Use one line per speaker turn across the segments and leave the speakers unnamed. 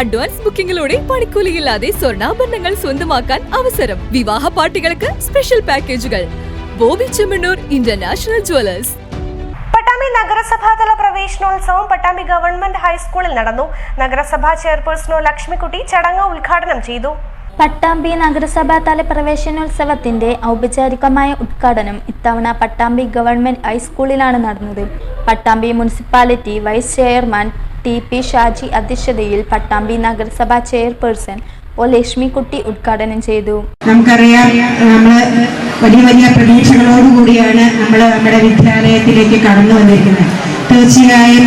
Advance ബുക്കിംഗിലൂടെ പണിക്കൂലിയില്ലാതെ സ്വർണാഭരണങ്ങൾ സ്വന്തമാക്കാൻ അവസരം. വിവാഹ പാർട്ടികൾക്ക് സ്പെഷ്യൽ പാക്കേജുകൾ. Boby Chemmanur international jewellers.
നഗരസഭാതല പ്രവേശനോത്സവം പട്ടാമ്പി ഗവൺമെന്റ് ഹൈസ്കൂളിൽ നടന്നു. നഗരസഭാ ചെയർപേഴ്സണോ ലക്ഷ്മിക്കുട്ടി ചടങ്ങ് ഉദ്ഘാടനം ചെയ്തു.
പട്ടാമ്പി നഗരസഭാ തല പ്രവേശനോത്സവത്തിന്റെ ഔപചാരികമായ ഉദ്ഘാടനം ഇത്തവണ പട്ടാമ്പി ഗവൺമെന്റ് ഹൈസ്കൂളിലാണ് നടന്നത്. Pattambi municipality vice chairman T P Shaji അധ്യക്ഷതയിൽ പട്ടാമ്പി നഗരസഭാ ചെയർപേഴ്സൺ ഒ ലക്ഷ്മിക്കുട്ടി ഉദ്ഘാടനം ചെയ്തു.
നമുക്കറിയാം നമ്മൾ വലിയ വലിയ പ്രതീക്ഷകളോടുകൂടിയാണ് നമ്മൾ നമ്മുടെ വിദ്യാലയത്തിലേക്ക് കടന്നു വന്നിരിക്കുന്നത്. തീർച്ചയായും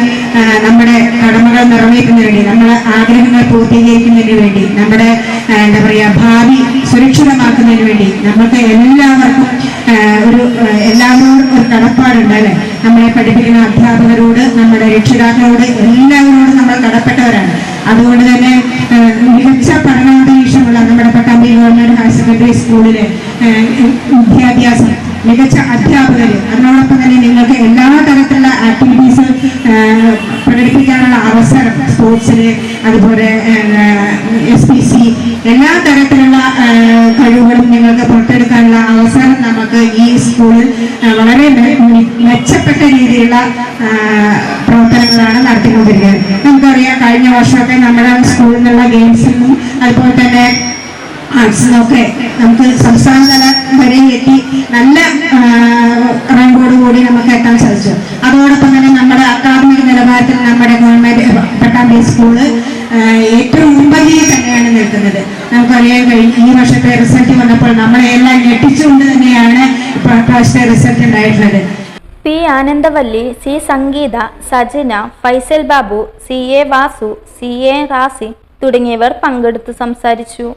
നമ്മുടെ നമ്മുടെ കടമകൾ നിറവേറ്റുന്നതിന് വേണ്ടി നമ്മുടെ ആഗ്രഹങ്ങൾ പൂർത്തീകരിക്കുന്നതിന് വേണ്ടി നമ്മുടെ എന്താ പറയുക ഭാവി സുരക്ഷിതമാക്കുന്നതിന് വേണ്ടി നമുക്ക് എല്ലാവർക്കും ഒരു എല്ലാവരോടും ഒരു കടപ്പാടുണ്ട് അല്ലെ? നമ്മളെ പഠിപ്പിക്കുന്ന അധ്യാപകരോട് നമ്മുടെ രക്ഷിതാക്കളോട് എല്ലാവരോടും നമ്മൾ കടപ്പെട്ടവരാണ്. അതുകൊണ്ട് തന്നെ മികച്ച പഠനാന്തരീക്ഷമുള്ള നമ്മുടെ പട്ടാമ്പി ഗവൺമെന്റ് ഹയർ സെക്കൻഡറി സ്കൂളിലെ വിദ്യാഭ്യാസം മികച്ച അധ്യാപകർ അതിനോടൊപ്പം തന്നെ നിങ്ങൾക്ക് എല്ലാ തരത്തിലുള്ള ആക്ടിവിറ്റീസ് പ്രകടിപ്പിക്കാനുള്ള അവസരം സ്പോർട്സിൽ അതുപോലെ എസ് പി സി എല്ലാ തരത്തിലുള്ള കഴിവുകളും നിങ്ങൾക്ക് പുറത്തെടുക്കാനുള്ള അവസരം നമുക്ക് ഈ സ്കൂളിൽ വളരെ മെച്ചപ്പെട്ട രീതിയിലുള്ള പ്രവർത്തനങ്ങളാണ് നടത്തിക്കൊണ്ടിരിക്കുന്നത്. നമുക്കറിയാം കഴിഞ്ഞ വർഷമൊക്കെ നമ്മുടെ സ്കൂളിൽ നിന്നുള്ള ഗെയിംസിനും അതുപോലെ തന്നെ ആർട്സിനൊക്കെ നമുക്ക് സംസ്ഥാന തല വരെ എത്തി നല്ല റാങ്കോട് കൂടി നമുക്ക് എത്താൻ സാധിച്ചു. അതോടൊപ്പം തന്നെ നമ്മുടെ അക്കാദമിക് നിലവാരത്തിൽ നമ്മുടെ ഗവൺമെന്റ് പട്ടാമ്പി സ്കൂൾ ഏറ്റവും മുമ്പിൽ തന്നെയാണ് നിൽക്കുന്നത്. നമുക്കറിയാൻ കഴിയും ഈ വർഷത്തെ റിസൾട്ട് വന്നപ്പോൾ നമ്മളെ എല്ലാം ഞെട്ടിച്ചുകൊണ്ട് തന്നെയാണ് പ്രാവശ്യത്തെ റിസൾട്ട് ഉണ്ടായിട്ടുള്ളത്.
P Anandavalli C Sangeetha Sajana Faisal Babu C A Vasu C A Razi തുടങ്ങിയവർ പങ്കെടുത്ത് സംസാരിച്ചു.